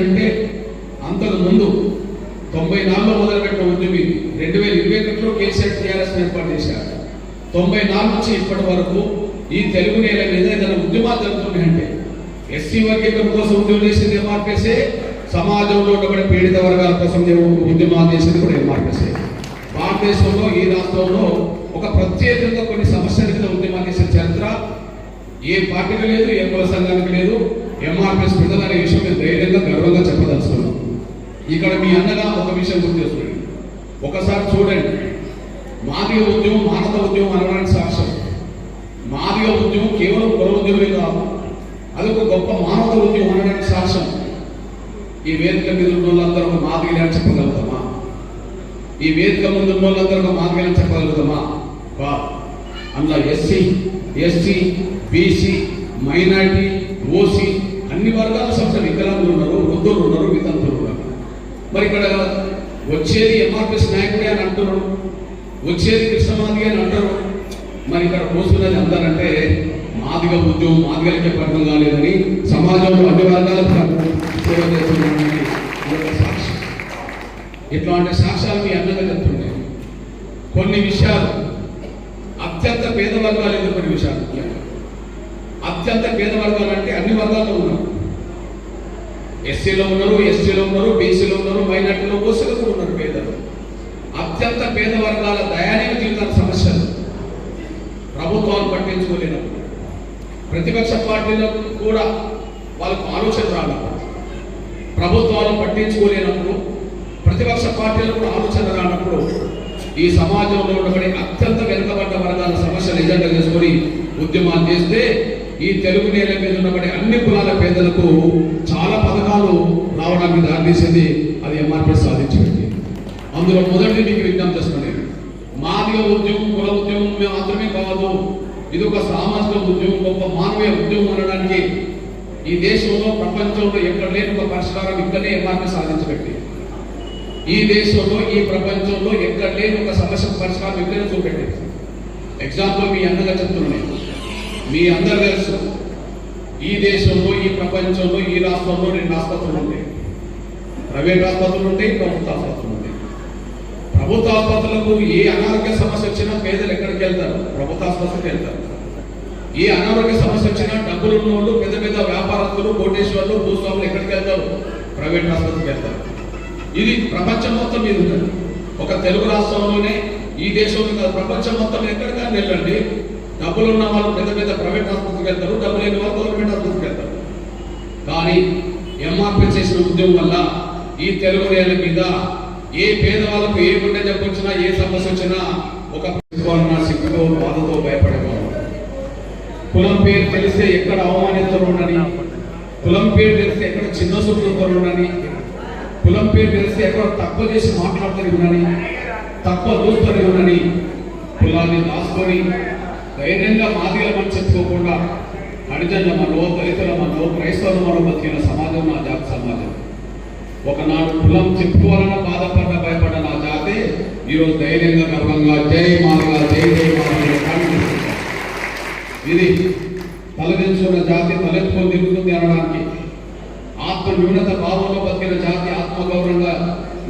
అంటే అంతకు ముందు తొంభై నాలుగులో మొదలుపెట్టిన ఉద్యమం రెండు వేల ఇరవై ఒకటిలో కేసీఆర్ టీఆర్ఎస్ ఏర్పాటు చేశారు. తొంభై నాలుగు నుంచి ఇప్పటి వరకు ఈ తెలుగు నేల మీద ఏదైనా ఉద్యమాలు జరుగుతున్నాయంటే ఎస్సీ వర్గీకరణ కోసం ఉద్యమం చేసింది ఎంఆర్పిఎస్ఏ సమాజంలో ఉన్నటువంటి పీడిత వర్గాల కోసం ఉద్యమాలు చేసింది కూడా ఎంఆర్పిఎస్ఏ భారతదేశంలో ఈ రాష్ట్రంలో ఒక ప్రత్యేకంగా కొన్ని సమస్యల మీద ఉద్యమాలు చేసిన చరిత్ర ఏ పార్టీకి లేదు ఏ కుల సంఘానికి లేదు. ఎంఆర్పిఎస్ అనే విషయం మేము ధైర్యంగా గర్వంగా చెప్పదలుచుకున్నాం. ఇక్కడ మీ అన్నగా ఒక విషయం గుర్తు చేసుకోండి ఒకసారి చూడండి. మాదిగ ఉద్యమం మానవ ఉద్యమం అనడానికి సాక్ష్యం. మాదిగ ఉద్యమం కేవలం కుల ఉద్యమే కాదు అది ఒక గొప్ప మానవ ఉద్యమం అనడానికి సాక్ష్యం. ఈ వేదిక మీద ఉన్న వాళ్ళందరూ ఒక అని చెప్పగలుగుతామా? ఈ వేదిక ముందు ఉన్న వాళ్ళందరూ ఒక అని చెప్పగలుగుతామా? బా. అందులో SC ST BC minority OC అన్ని వర్గాల సంస్థలు వికలాంగులు ఉన్నారు వృద్ధులు ఉన్నారు వితంతులు ఉన్నారు. మరి ఇక్కడ వచ్చేది ఎంఆర్పిఎస్ నాయకుడే అని అంటున్నారు వచ్చేది కృష్ణమాదిగా అని అంటారు మరి ఇక్కడ కూర్చున్నది అందరంటే మాదిగ ఉద్యోగం మాదిగలకే అర్థం కాలేదని సమాజంలో అన్ని వర్గాలకు సేవ ఇట్లాంటి సాక్ష్యాలు మీ అన్నగా కొన్ని విషయాలు అత్యంత పేద వర్గాలు కొన్ని విషయాలు. అత్యంత పేద వర్గాలు అంటే అన్ని వర్గాల్లో ఉన్నారు ఎస్సీలో ఉన్నారు ఎస్టీలో ఉన్నారు బీసీలో ఉన్నారు మైనార్టీలో ఓసీలో ఉన్నారు పేదలు. అత్యంత పేద వర్గాల దయానీయ జీవితాల సమస్యలు. ప్రభుత్వాలు పట్టించుకోలేనప్పుడు ప్రతిపక్ష పార్టీలకు కూడా వాళ్ళకు ఆలోచన రానప్పుడు ప్రభుత్వాలు పట్టించుకోలేనప్పుడు ప్రతిపక్ష పార్టీలకు కూడా ఆలోచన రానప్పుడు ఈ సమాజంలో ఉన్నటువంటి అత్యంత వెనుకబడ్డ వర్గాల సమస్యలు నిజంగా చేసుకొని ఉద్యమాలు చేస్తే ఈ తెలుగు నేల మీద ఉన్నటువంటి అన్ని కులాల పేదలకు చాలా పథకాలు రావడానికి దారితీసింది అది ఎంఆర్పీ సాధించింది అందులో మొదటి మీకు విజ్ఞప్తి చేస్తున్నాను నేను. ఉద్యమం కుల ఉద్యమం మాత్రమే కాదు ఇది ఒక సామాజిక ఉద్యమం గొప్ప మానవీయ ఉద్యమం అనడానికి ఈ దేశంలో ప్రపంచంలో ఎక్కడ లేని ఒక పరిష్కారం ఇక్కడనే ఎంఆర్పీ సాధించబెట్టి ఈ దేశంలో ఈ ప్రపంచంలో ఎక్కడ లేని ఒక సమస్య పరిష్కారం ఇక్కడనే చూపెట్టింది. ఎగ్జాంపుల్ మీ అన్నగా చెప్తున్నాను మీ అందరు తెలుసు. ఈ దేశంలో ఈ ప్రపంచంలో ఈ రాష్ట్రంలో రెండు ఆసుపత్రులు ఉంటాయి. ప్రైవేట్ ఆసుపత్రులు ఉంటాయి ప్రభుత్వ ఆసుపత్రులు ఉంటాయి. ప్రభుత్వ ఆసుపత్రులకు ఏ అనారోగ్య సమస్య వచ్చినా పేదలు ఎక్కడికి వెళ్తారు? ప్రభుత్వ ఆసుపత్రికి వెళ్తారు. ఏ అనారోగ్య సమస్య వచ్చినా డబ్బులు ఉన్న వాళ్ళు పెద్ద పెద్ద వ్యాపారస్తులు కోటేశ్వర్లు భూస్వాములు ఎక్కడికి వెళ్తారు? ప్రైవేట్ ఆసుపత్రికి వెళ్తారు. ఇది ప్రపంచం మొత్తం మీద ఉన్నది. ఒక తెలుగు రాష్ట్రంలోనే ఈ దేశంలో కాదు ప్రపంచం మొత్తం ఎక్కడికైనా వెళ్ళండి. డబ్బులు ఉన్న వాళ్ళు పెద్ద పెద్ద ప్రైవేట్ ఆసుపత్రికి వెళ్తారు డబ్బు లేని వాళ్ళు గవర్నమెంట్ ఆసుపత్రికి వెళ్తారు. కానీ ఎంఆర్పీ చేసిన ఉద్యమం వల్ల ఈ తెలుగు నేల మీద ఏ పేదవాళ్ళకు ఏ గుండె జబ్బు వచ్చినా ఏ సమస్య వచ్చినా ఒక సిగ్గుతో బాధతో భయపడేవాళ్ళు. కులం పేరు తెలిస్తే ఎక్కడ అవమానిస్తారుండని కులం పేరు తెలిస్తే ఎక్కడ చిన్న చూపుతారుండని కులం పేరు తెలిస్తే ఎక్కడ తక్కువ చేసి మాట్లాడతారు ఇవ్వనని తక్కువ చూస్తారు ఇవ్వనని కులాన్ని దాచుకొని ధైర్యంగా మాదిగలమని చెప్పుకోకుండా హరిజనులమనో దళితులమనో క్రైస్తవులమనో బతికిన సమాజం నా జాతి సమాజం. ఒకనాడు కులం చెప్పుకోవాలన్న బాధపడ్డ భయపడ్డ నా జాతి ఈరోజు ధైర్యంగా గర్వంగా జై మాదిగా జై జై మాదిగా ఇది తలదించుకున్న జాతి తలెత్తుకొని తిరుగుతుంది అనడానికి. ఆత్మ న్యూనత భావంలో బతికిన జాతి ఆత్మగౌరవంగా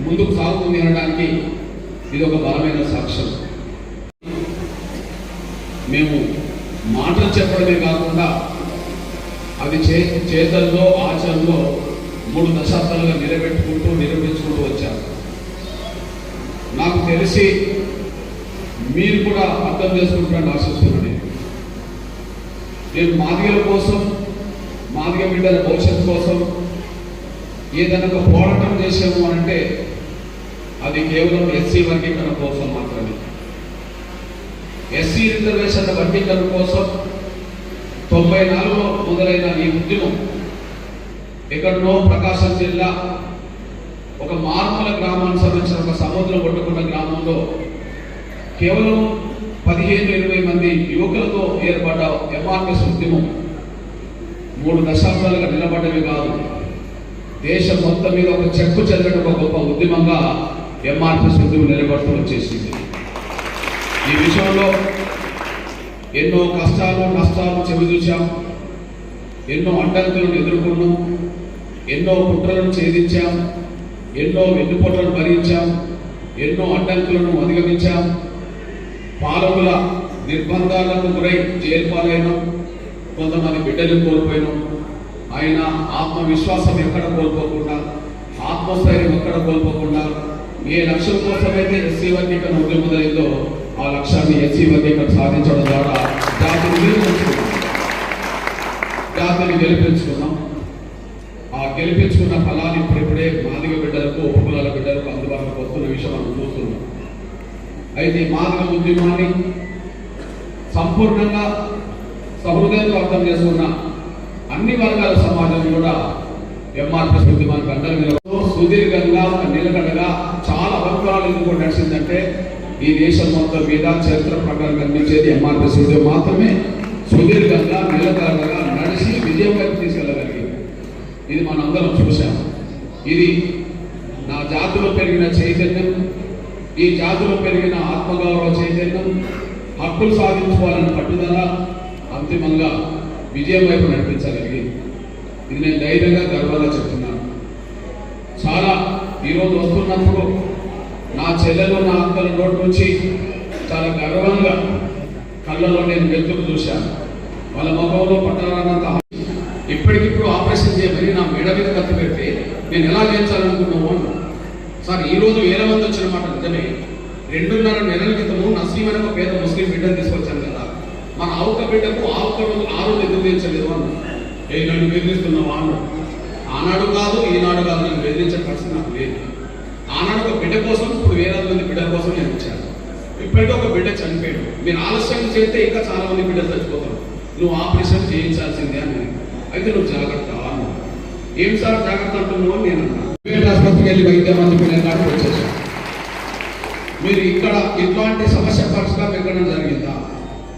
ముందుకు సాగుతుంది అనడానికి ఇది ఒక బలమైన సాక్ష్యం. మేము మాటలు చెప్పడమే కాకుండా అది చే చేతల్లో ఆచరణలో మూడు దశాబ్దాలుగా నిలబెట్టుకుంటూ నిరూపించుకుంటూ వచ్చారు నాకు తెలిసి మీరు కూడా అర్థం చేసుకుంటారని ఆశిస్తున్నాను నేను. మాదిగల కోసం మాదిగ బిడ్డల భవిష్యత్తు కోసం ఏదైనా ఒక పోరాటం చేసాము అని అంటే అది కేవలం ఎస్సీ వర్గీకరణ కోసం మాత్రమే ఎస్సీ రిజర్వేషన్ల వర్గీకరణ కోసం తొంభై నాలుగులో మొదలైన ఈ ఉద్యమం ఎక్కడో ప్రకాశం జిల్లా ఒక మార్మల గ్రామానికి సంబంధించిన ఒక సముద్రం కొట్టుకున్న గ్రామంలో కేవలం పదిహేను ఇరవై మంది యువకులతో ఏర్పడ్డ ఎంఆర్ఎస్ ఉద్యమం మూడు దశాబ్దాలుగా నిలబడ్డవి కాదు దేశం మొత్తం మీద ఒక చెక్కు చెల్లడం ఒక గొప్ప ఉద్యమంగా ఎంఆర్ఎస్ ఉద్యమం నిలబడుతూ వచ్చేసింది. ఈ విషయంలో ఎన్నో కష్టాలు నష్టాలు చెవిచూశాం ఎన్నో అడ్డంకులను ఎదుర్కొన్నాం. ఎన్నో కుట్రలను ఛేదించాం. ఎన్నో వెన్నుపోట్లను భరించాం. ఎన్నో అడ్డంకులను అధిగమించాం. పాలకుల నిర్బంధాలకు గురై జైలు పాలైనాం కొంతమంది బిడ్డలు కోల్పోయినాం. ఆయన ఆత్మవిశ్వాసం ఎక్కడ కోల్పోకుండా ఆత్మస్థైర్యం ఎక్కడ కోల్పోకుండా ఏ లక్ష్యం కోసమైతే ఎస్సీ వర్గీకరణ ఉద్యమం లక్ష్యాన్ని ఎస్సీ సాధించడం ద్వారా జాతిని గెలిపించుకున్నాం జాతిని గెలిపించుకున్నాం ఆ గెలిపించుకున్న ఫలాన్ని ఇప్పుడిప్పుడే మాదిగ బిడ్డలకు ఉపకులాల బిడ్డలకు అందుబాటులోకి వస్తున్న విషయం మనం చూస్తున్నాం. అయితే మాదిగ ఉద్యమాన్ని సంపూర్ణంగా సహృదయంతో అర్థం చేసుకున్న అన్ని వర్గాల సమాజం కూడా ఎంఆర్ఎస్ ఉద్యమానికి అండగా నిలబడుతూ సుదీర్ఘంగా నిలకడగా చాలా అవసరాలు ఎందుకు నడిచిందంటే ఈ దేశం మొత్తం మీద చరిత్ర ప్రకారం కనిపించేది ఎంఆర్ఎస్ ఉద్యమం మాత్రమే. సుదీర్ఘంగా నిలకడగా నడిచి విజయం వైపు తీసుకెళ్ళగలిగింది. ఇది మనందరం చూశాం. ఇది నా జాతిలో పెరిగిన చైతన్యం. ఈ జాతిలో పెరిగిన ఆత్మగౌరవ చైతన్యం. హక్కులు సాధించుకోవాలని పట్టుదల అంతిమంగా విజయం వైపు నడిపించగలిగింది. ఇది నేను ధైర్యంగా గర్వంగా చెప్తున్నాను. చాలా ఈరోజు వస్తున్నప్పుడు నా చెల్లెలు నా అక్కల నోటి నుంచి చాలా గర్వంగా కళ్ళలో నేను వెతుకు చూశాను వాళ్ళ ముఖంలో పట్టాలన్నంత ఇప్పటికిప్పుడు ఆపరేషన్ చేయమని నా మెడ మీద కత్తి పెడితే నేను ఎలా చేయించాలనుకున్నావు సార్ ఈరోజు వేల మంది వచ్చిన మాట నిజమే. రెండున్నర నెలల క్రితము నసీం అనే ఒక పేద ముస్లిం బిడ్డను తీసుకొచ్చాను కదా. మన ఆవుక బిడ్డకు ఆవుక రోజు ఆ రోజు ఎందుకు తీర్చలేదు అన్న ఏ నన్ను బెదిరిస్తున్నావా అన్నాడు. ఆనాడు కాదు ఈనాడు కాదు నన్ను బెదిరించే పరిస్థితి నాకు లేదు. ఆనాడు ఒక బిడ్డ కోసం ఇప్పుడు వేల మంది బిడ్డల కోసం నేను వచ్చాను. ఇప్పటికీ ఒక బిడ్డ చనిపోయాడు. మీరు ఆలస్యం చేస్తే ఇంకా చాలా మంది బిడ్డలు చచ్చిపోతారు. నువ్వు ఆపరేషన్ చేయించాల్సిందే అని. అయితే నువ్వు జాగ్రత్త అన్నాడు. ఏం సార్ జాగ్రత్త అంటున్నావు నేను ప్రైవేట్ ఆసుపత్రికి వెళ్ళి వైద్యం అందుకునే వచ్చేసాను. మీరు ఇక్కడ ఇట్లాంటి సమస్య పరిష్కారం ఎక్కడం జరిగిందా?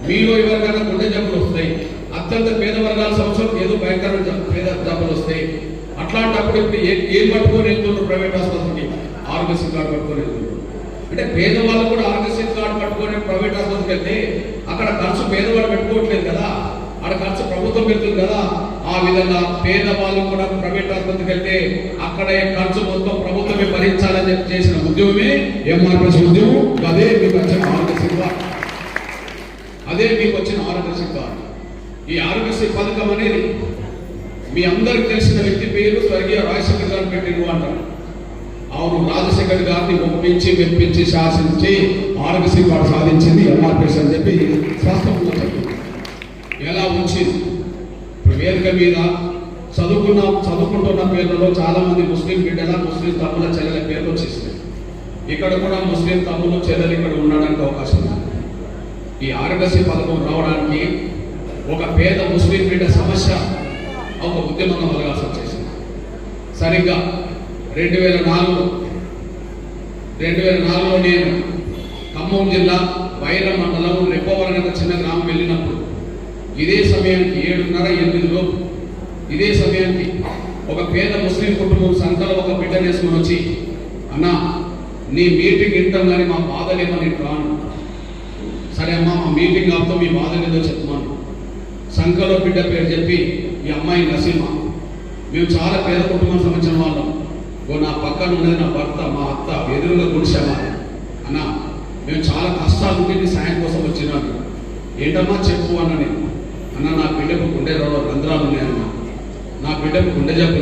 మీరు ఎవరికైనా గుండె జబ్బులు వస్తాయి అత్యంత పేద వర్గాల సంవత్సరం ఏదో భయంకర జబ్బు- పేద జబ్బులు వస్తాయి. అట్లాంటప్పుడు ఇప్పుడు ఏ ఏం పట్టుకొని వెళ్తున్నారు ప్రైవేట్ ఆసుపత్రికి? ఆరోగ్యశ్రీ కార్డు పట్టుకొని వెళ్తున్నారు అంటే పేదవాళ్ళు కూడా ఆరోగ్యశ్రీ కార్డు పట్టుకొని ప్రైవేట్ ఆసుపత్రికి వెళ్తే అక్కడ ఖర్చు పేదవాళ్ళు పెట్టుకోవట్లేదు కదా. అక్కడ ఖర్చు ప్రభుత్వం పెడుతుంది కదా. ఆ విధంగా పేదవాళ్ళు కూడా ప్రైవేట్ ఆసుపత్రికి వెళ్తే అక్కడే ఖర్చు మొత్తం ప్రభుత్వమే భరించాలని చెప్పి చేసిన ఉద్యమమే ఎంఆర్ఎస్ ఉద్యమం. అదే మీకు వచ్చిన ఆరోగ్యశ్రీ కార్డు అదే మీకు వచ్చిన ఆరోగ్యశ్రీ కార్డు ఈ ఆరోగ్యశ్రీ పథకం అనేది మీ అందరికి తెలిసిన వ్యక్తి పేరు స్వర్గీయ రాజశేఖర్ గారు పెట్టిన అంటారు. అవును రాజశేఖర్ గారిని ఒప్పించి మెప్పించి శాసించి ఆరోగ్యశ్రీ కార్డు సాధించింది ఎంఆర్పిఎస్ అని చెప్పి శాస్త్రంలో చెప్పింది. ఎలా ఉంచింది ఇప్పుడు వేదిక మీద చదువుకున్న చదువుకుంటున్న పేర్లలో చాలా మంది ముస్లిం బిడ్డల ముస్లిం తమ్ముల చెల్లెల పేర్లు వచ్చేసినాయి. ఇక్కడ కూడా ముస్లిం తమ్ములు చెల్లెలు ఇక్కడ ఉండడానికి అవకాశం ఉంది. ఈ ఆరోగ్యశ్రీ పథకం రావడానికి ఒక పేద ముస్లిం బిడ్డ సమస్య ఒక ఉద్యమంగా మొదలాల్సి వచ్చేసింది సరిగ్గా రెండు వేల నాలుగు రెండు వేల నాలుగులో నేను ఖమ్మం జిల్లా వైర మండలం రెప్పవరం అనే చిన్న గ్రామం వెళ్ళినప్పుడు ఇదే సమయానికి ఏడున్నర ఎనిమిదిలో ఇదే సమయానికి ఒక పేద ముస్లిం కుటుంబం సంతలో ఒక బిడ్డనేసుకొని వచ్చి అన్నా నీ మీటింగ్ వింటాం కానీ మా బాధలేమని రాను. సరే అమ్మా మా మీటింగ్ ఆపుతో మీ బాధ చెప్తున్నాను. చెప్పమను సంఖలో బిడ్డ పేరు చెప్పి ఈ అమ్మాయి నసీమ. మేము చాలా పేద కుటుంబం సంబంధించిన వాళ్ళం. ఓ నా పక్కన ఉన్నది నా భర్త మా అత్త ఎదురుగా గుడిసామా అన్న మేము చాలా కష్టాలు ఉంటే నీ సాయం కోసం వచ్చినాను. ఏంటమ్మా చెప్పు అన్న నేను అన్న నా బిడ్డకు గుండె రంధ్రాలు ఉన్నాయన్న. నా బిడ్డకు గుండె జబ్బు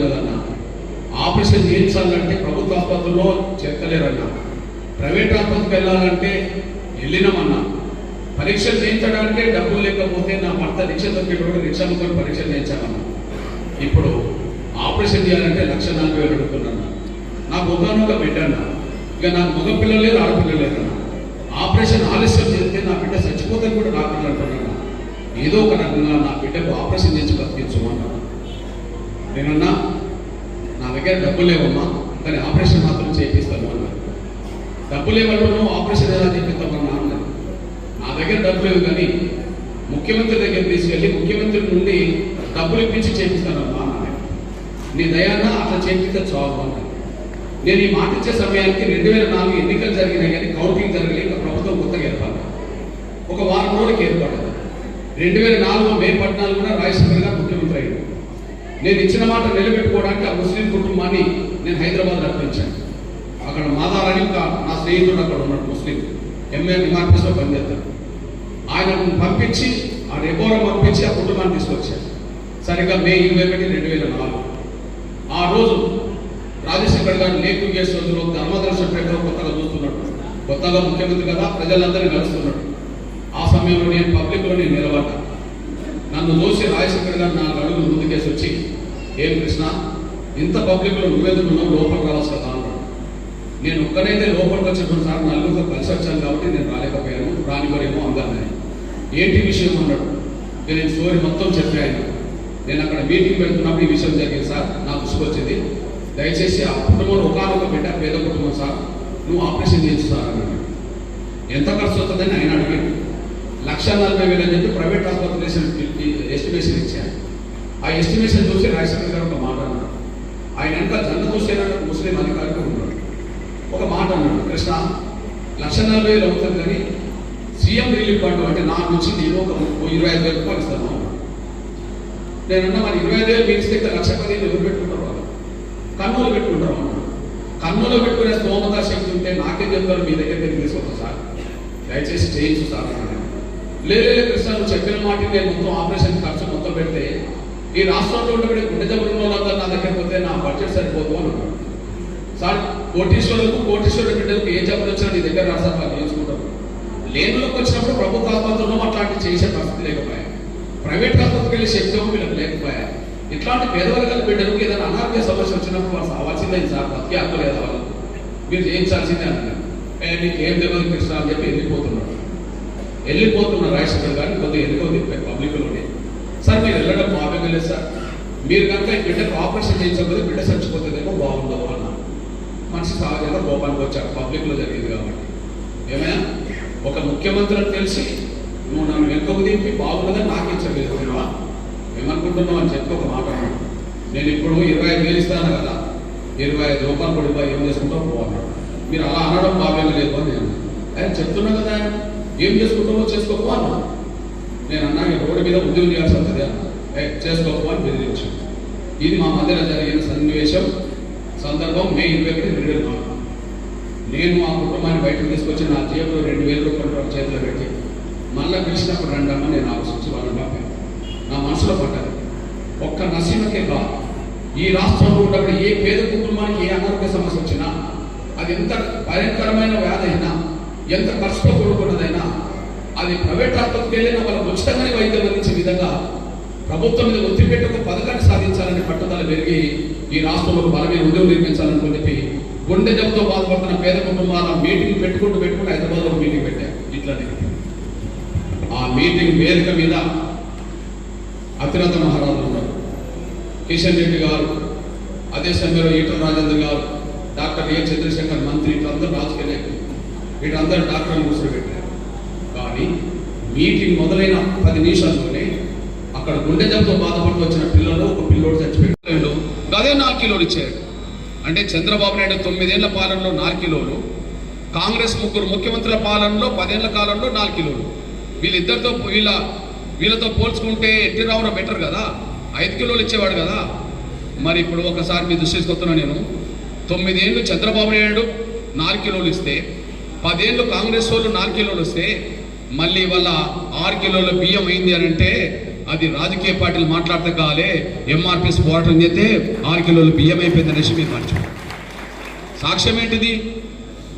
ఆపరేషన్ చేయించాలంటే ప్రభుత్వ ఆసుపత్రిలో చేర్చలేరన్న. ప్రైవేట్ ఆసుపత్రికి వెళ్ళాలంటే వెళ్ళినామన్నా. పరీక్షలు చేయించడానికే డబ్బులు లేకపోతే నా భర్త రిక్ష దొరికేటప్పుడు రిక్షా పరీక్షలు చేయించామన్నా ఇప్పుడు ఆపరేషన్ చేయాలంటే లక్ష నలభై వేలు అడుగుతున్నాను. నాకు ఒకనొక బిడ్డ ఇక నాకు మగ పిల్లలు లేరు ఆడపిల్లలు లేరు ఆపరేషన్ ఆలస్యం చేస్తే నా బిడ్డ చచ్చిపోతే కూడా డాక్టర్లు అంటున్నాను. ఏదో ఒక రకంగా నా బిడ్డకు ఆపరేషన్ చేసి బతికించు అన్నాను నేనన్నా నా దగ్గర డబ్బులు లేవమ్మా కానీ ఆపరేషన్ మాత్రం చేపిస్తాను అన్నాను డబ్బులు లేవను ఆపరేషన్ ఎలా చేపిస్తామన్నా అన్నాను నా దగ్గర డబ్బు లేవు కానీ ముఖ్యమంత్రి దగ్గర తీసుకెళ్ళి ముఖ్యమంత్రి నుండి డబ్బులు ఇప్పించి చేపిస్తానమ్మా. నీ దయాన అట్లా చేతిక చాలు అన్నాడు నేను ఈ మాట ఇచ్చే సమయానికి రెండు వేల నాలుగు ఎన్నికలు జరిగినాయి కానీ కౌంటింగ్ జరగలేదు ప్రభుత్వం కొత్తగా ఏర్పడ్డా ఒక వారం రోజులకి ఏర్పడ్డది రెండు వేల నాలుగు మే పద్నాలుగున రాజశేఖర్ గారు ముఖ్యమంత్రి అయ్యారు నేను ఇచ్చిన మాట నిలబెట్టుకోవడానికి ఆ ముస్లిం కుటుంబాన్ని నేను హైదరాబాద్ అర్పించాను. అక్కడ మాదారని నా స్నేహితుడు అక్కడ ఉన్నాడు ముస్లిం. ఎంఏ ఎంఆర్పీస్లో పనిచేస్తాడు. ఆయనను పంపించి ఆ రెబోరం పంపించి ఆ కుటుంబాన్ని తీసుకొచ్చాను. సరిగ్గా మే ఇరవై ఒకటి రెండు వేల నాలుగు. ఆ రోజు రాజశేఖర్ గారు లేకు కేసు రోజులో ధర్మదర్శన ప్రకారం కొత్తగా చూస్తున్నాడు. కొత్తగా ముఖ్యమంత్రి కదా ప్రజలందరినీ కలుస్తున్నాడు. ఆ సమయంలో నేను పబ్లిక్లో నేను నిలబడ్డా. నన్ను చూసి రాజశేఖర్ గారు నాలుగు అడుగులు ముందుకేసి వచ్చి ఏం కృష్ణ ఇంత పబ్లిక్లో నువ్వెదుకున్నావు లోపలికి రావచ్చు కదా అన్నాడు. నేను ఒక్కనైతే లోపలికి వచ్చినప్పుడు సార్ నలుగురితో కలిసి వచ్చాను కాబట్టి నేను రాలేకపోయాను. రానివారేమో అందరినీ ఏంటి విషయం? అన్నాడు. నేను స్టోరీ మొత్తం చెప్పాను నేను అక్కడ మీటింగ్ పెడుతున్నప్పుడు ఈ విషయం జరిగింది సార్. నాకు దృష్టికొచ్చింది దయచేసి ఆ కుటుంబంలో ఒకనొక బిడ్డ పేద కుటుంబం సార్. నువ్వు ఆపరేషన్ చేయొచ్చు సార్ అన్నాడు. ఎంత ఖర్చు అవుతుందని ఆయన అడిగాడు. లక్ష నలభై వేలు అని చెప్పి ప్రైవేట్ ఆసుపత్రి ఎస్టిమేషన్ ఇచ్చాను ఆ ఎస్టిమేషన్ చూసి రాజశేఖర్ గారు ఒక మాట అన్నాడు ఆయన ఎంత జన్మ హుసేన్ అనే ముస్లిం అధికారిగా ఉన్నాడు. ఒక మాట అన్నాడు. కృష్ణ లక్ష నలభై వేలు అవుతుంది కానీ సీఎం రిలీఫ్ ఫండ్ అంటే నా నుంచి నేను ఒక ఇరవై ఐదు వేలు రూపాయలు ఇస్తాను. అన్నాడు. నేను అన్నా మరి ఇరవై ఐదు వేలు మీరు ఇస్తే లక్ష పదిహేను ఎవరు పెట్టుకుంటారు వాళ్ళు? కన్నులు పెట్టుకుంటారు అన్నాడు కన్నులు పెట్టుకునే స్తోమత శక్తి ఉంటే నాకే చెప్తారు మీ దగ్గర దగ్గర తీసుకొస్తా సార్. దయచేసి చేయించు సార్ లేదు కృష్ణ నువ్వు చెప్పిన మాట నేను మొత్తం ఆపరేషన్ ఖర్చు మొత్తం పెడితే ఈ రాష్ట్రంలో ఉండే గుండె జబ్బులు వాళ్ళందరూ నా దగ్గర పోతే నా బడ్జెట్ సరిపోదు అని సార్ కోటీశ్వరులకు కోటీశ్వరుల బిడ్డలకు ఏ జబ్బులు వచ్చినా నీ దగ్గర రాసారు వాళ్ళు చేయించుకుంటారు లేనులకు వచ్చినప్పుడు ప్రభుత్వ ఆసుపత్రుల్లో అట్లాంటి చేసే పరిస్థితి లేకపోయాను ప్రైవేట్ ఆసుపత్రికి వెళ్ళే శక్తి వీళ్ళకి లేకపోయా? ఇట్లాంటి పేదవర్గాల బిడ్డలకు ఏదైనా అనారోగ్య సమస్య వచ్చినప్పుడు వాళ్ళు కావాల్సిందే సార్ బతికే హక్కు వాళ్ళకు మీరు చేయించాల్సిందే అన్నారు నీకు ఏం తెలియదు కృష్ణ అని చెప్పి వెళ్ళిపోతున్నాడు వెళ్ళిపోతున్న రాజశేఖర్ గారిని కొద్దిగా ఎందుకో పబ్లిక్లోనే సార్ మీరు వెళ్ళడం మాపేం లేదు సార్. మీరు కనుక ఈ బిడ్డకు ఆపరేషన్ చేయించకపోతే బిడ్డ చచ్చిపోతుందేమో బాగుండదు అన్న. మనిషి సహజంగా కోపానికి వచ్చాడు పబ్లిక్లో జరిగింది కాబట్టి. ఏమైనా? ఒక ముఖ్యమంత్రి అని తెలిసి నువ్వు నన్ను వెనుకకు దింపి బాగుండదని నాకు ఇచ్చగలుగుతున్నావా ఏమనుకుంటున్నావు అని చెప్పి ఒక మాట నేను ఇప్పుడు ఇరవై ఐదు వేలు ఇస్తాను కదా. ఇరవై ఐదు రూపాయలు కూడా ఏం చేసుకుంటావు? పోన్నాడు మీరు అలా అనడం బాగా లేదు అని నేను ఆయన చెప్తున్నా కదా ఆయన. ఏం చేసుకుంటావో చేసుకోకు అన్నా నేను అన్నా ఈ రోడ్డు మీద ఉద్యోగం చేయాల్సి వస్తుంది అన్నా. ఏ అని బెదిరించాను ఇది మా మధ్యన జరిగిన సన్నివేశం. సందర్భం మే ఇరవై ఒకటి రెండు వేల నాలుగు. నేను మా కుటుంబాన్ని బయటకు తీసుకొచ్చి నా జేబులో రెండు వేల రూపాయలు చేతిలో పెట్టి మళ్ళీ పిలిచినప్పుడు రండమ్మా నేను ఆలోచించి వాళ్ళని పంపాను నా మనసులో పడ్డాను ఒక్క నసీమకే కాదు ఈ రాష్ట్రంలో ఉన్నప్పుడు ఏ పేద కుటుంబానికి ఏ అనారోగ్య సమస్య వచ్చినా అది ఎంత భయంకరమైన వ్యాధి అయినా ఎంత ఖర్చుతో కూడుకున్నదైనా అది ప్రైవేట్ ఆసుపత్రికి వెళ్ళినా వాళ్ళకు ఉచితంగానే వైద్యం అందించే విధంగా ప్రభుత్వం మీద ఒత్తిడి పెట్టి ఒక పథకాన్ని సాధించాలని పట్టుదల పెరిగి ఈ రాష్ట్రంలో బలమైన ఉద్యోగం నిర్మించాలని చెప్పి గుండె జబ్బుతో బాధపడుతున్న పేద కుటుంబాల మీటింగ్ పెట్టుకుంటూ పెట్టుకుంటూ హైదరాబాద్లో ఒక మీటింగ్ పెట్టారు ఇట్లానే. ఆ మీటింగ్ వేదిక మీద అతిరథ మహారాజు ఉన్నారు. కిషన్ రెడ్డి గారు అదే సమయంలో ఈటల రాజేంద్ర గారు డాక్టర్ ఏ చంద్రశేఖర్ మంత్రి ఇట్లందరూ రాజకీయ నాయకులు. వీటందరూ డాక్టర్ని కూర్చోబెట్టారు కానీ మీటింగ్ మొదలైన పది నిమిషాల్లోనే అక్కడ గుండె జబ్బుతో బాధపడుతూ వచ్చిన పిల్లలు ఒక పిల్లోడు చచ్చిపోయాడు. అదే నాలుగు కిలోలు ఇచ్చారు అంటే చంద్రబాబు నాయుడు తొమ్మిదేళ్ళ పాలనలో నాలుగు కిలోలు కాంగ్రెస్ ముగ్గురు ముఖ్యమంత్రుల పాలనలో పదేళ్ళ కాలంలో నాలుగు కిలోలు. వీళ్ళిద్దరితో వీళ్ళ వీళ్ళతో పోల్చుకుంటే ఎన్టీ రామారావు బెటర్ కదా? ఐదు కిలోలు ఇచ్చేవాడు కదా? మరి ఇప్పుడు ఒకసారి మీ దృష్టి తీసుకొస్తున్నా నేను. తొమ్మిదేళ్ళు చంద్రబాబు నాయుడు నాలుగు కిలోలు ఇస్తే పదేళ్ళు కాంగ్రెస్ వాళ్ళు నాలుగు కిలోలు ఇస్తే మళ్ళీ వాళ్ళ ఆరు కిలోల బియ్యం అయింది అని అంటే అది రాజకీయ పార్టీలు మాట్లాడితే కాలే ఎంఆర్పిఎస్ పోరాటం చేస్తే ఆరు కిలోల బియ్యం అయిపోయింది అనేసి మీరు మర్చిపో సాక్ష్యం ఏంటిది?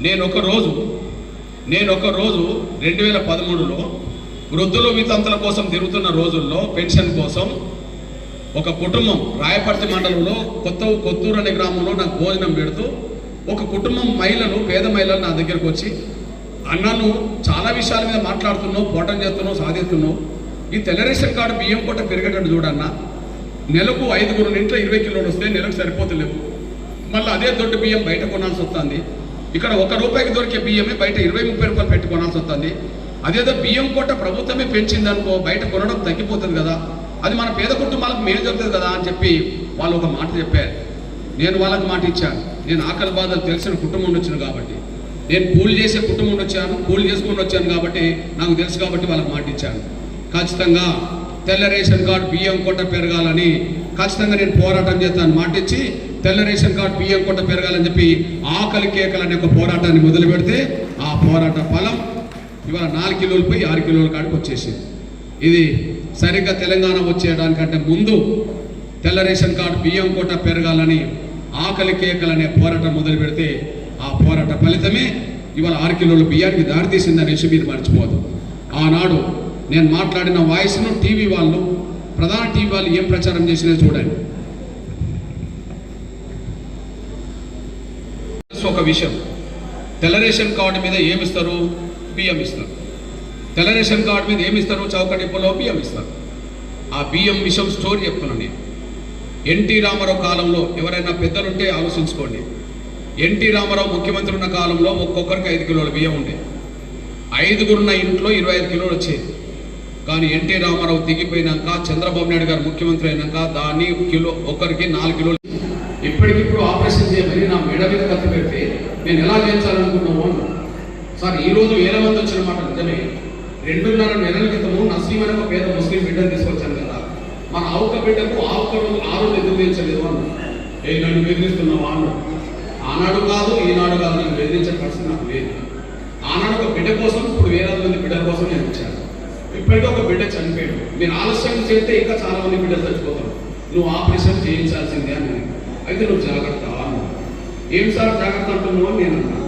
నేను ఒక రోజు నేను ఒక రోజు రెండు వేల పదమూడులో వృద్ధులు వితంతుల కోసం తిరుగుతున్న రోజుల్లో పెన్షన్ కోసం ఒక కుటుంబం రాయపర్తి మండలంలో కొత్త కొత్తూరు అనే గ్రామంలో నాకు భోజనం పెడుతూ ఒక కుటుంబం మహిళలు పేద మహిళలు నా దగ్గరకు వచ్చి అన్నను చాలా విషయాల మీద మాట్లాడుతున్నావు పోటం చేస్తున్నావు సాధిస్తున్నావు. ఈ తెల్ల రేషన్ కార్డు బియ్యం పూట పెరిగేటట్టు చూడన్నా నెలకు ఐదుగురు ఇంట్లో ఇరవై కిలోలు వస్తే నెలకు సరిపోతలేవు మళ్ళీ అదే దొడ్డు బియ్యం బయట కొనాల్సి వస్తుంది. ఇక్కడ ఒక రూపాయికి దొరికే బియ్యమే బయట ఇరవై ముప్పై రూపాయలు పెట్టుకోనాల్సి వస్తుంది. అదేదో బియ్యం కోట ప్రభుత్వమే పెంచింది అనుకో బయట కొనడం తగ్గిపోతుంది కదా. అది మన పేద కుటుంబాలకు మేలు జరుగుతుంది కదా అని చెప్పి వాళ్ళు ఒక మాట చెప్పారు. నేను వాళ్ళకి మాట ఇచ్చాను. నేను ఆకలి బాధలు తెలిసిన కుటుంబం నుండి వచ్చాను కాబట్టి. నేను కూలి చేసే కుటుంబం నుండి వచ్చాను కూలి చేసుకుని వచ్చాను కాబట్టి నాకు తెలుసు కాబట్టి వాళ్ళకి మాట ఇచ్చాను. ఖచ్చితంగా తెల్ల రేషన్ కార్డు బియ్యం కొట్ట పెరగాలని ఖచ్చితంగా నేను పోరాటం చేస్తాను. మాట ఇచ్చి తెల్ల రేషన్ కార్డు బియ్యం కొట్ట పెరగాలని చెప్పి ఆకలి కేకలు అనే ఒక పోరాటాన్ని మొదలు పెడితే ఆ పోరాట ఫలం ఇవాళ నాలుగు కిలోలు పోయి ఆరు కిలోల కాడికి వచ్చేసింది. ఇది సరిగ్గా తెలంగాణ వచ్చేయడానికంటే ముందు తెల్ల రేషన్ కార్డు బియ్యం కోట పెరగాలని ఆకలి కేకలనే పోరాటం మొదలు పెడితే ఆ పోరాట ఫలితమే ఇవాళ ఆరు కిలోల బియ్యానికి దారితీసిందనే విషయం మీరు మర్చిపోదు ఆనాడు నేను మాట్లాడిన వాయిస్ను టీవీ వాళ్ళు ప్రధాన టీవీ వాళ్ళు ఏం ప్రచారం చేసినా చూడండి. ఒక విషయం. తెల్ల రేషన్ కార్డు మీద ఏమిస్తారు? బియ్యం ఇస్తారు. తెల్ల రేషన్ కార్డు మీద ఏమిస్తారు? చౌక డిపోలో బియ్యం ఇస్తారు. ఆ బియ్యం విషయం స్టోరీ చెప్తున్నాను నేను. ఎన్టీ రామారావు కాలంలో ఎవరైనా పెద్దలుంటే ఆలోచించుకోండి. ఎన్టీ రామారావు ముఖ్యమంత్రి ఉన్న కాలంలో ఒక్కొక్కరికి ఐదు కిలోల బియ్యం ఉండే. ఐదుగురున్న ఇంట్లో ఇరవై ఐదు కిలోలు వచ్చేది. కానీ ఎన్టీ రామారావు దిగిపోయినాక చంద్రబాబు నాయుడు గారు ముఖ్యమంత్రి అయినాక దాన్ని కిలో ఒక్కరికి నాలుగు కిలోలు. ఇప్పటికిప్పుడు ఆపరేషన్ చేయమని నా మెడ మీద కత్తి పెడితే నేను ఎలా చేయించాలనుకున్నాము సార్ ఈ రోజు వేల మంది వచ్చిన మాట నిజమే. రెండున్నర నెలల క్రితము నసీం అనే ఒక పేద ముస్లిం బిడ్డను తీసుకొచ్చాను కదా. మన ఆవుక బిడ్డకు ఆవుక రోజు ఆ రోజు ఎందుకు తీర్చలేదు అన్న ఏ నన్ను బెదిరిస్తున్నావా అన్న ఆనాడు కాదు ఈనాడు కాదు నన్ను బెదిరించే పరిస్థితి నాకు లేదు. ఆనాడు ఒక బిడ్డ కోసం ఇప్పుడు వేలాది మంది బిడ్డల కోసం నేను వచ్చాను. ఇప్పటికీ ఒక బిడ్డ చనిపోయాడు. మీరు ఆలస్యం చేస్తే ఇంకా చాలా మంది బిడ్డలు చచ్చిపోతారు. నువ్వు ఆపరేషన్ చేయించాల్సిందే అని. అయితే నువ్వు జాగ్రత్త ఏం సార్ జాగ్రత్త అంటున్నావు నేను అన్నా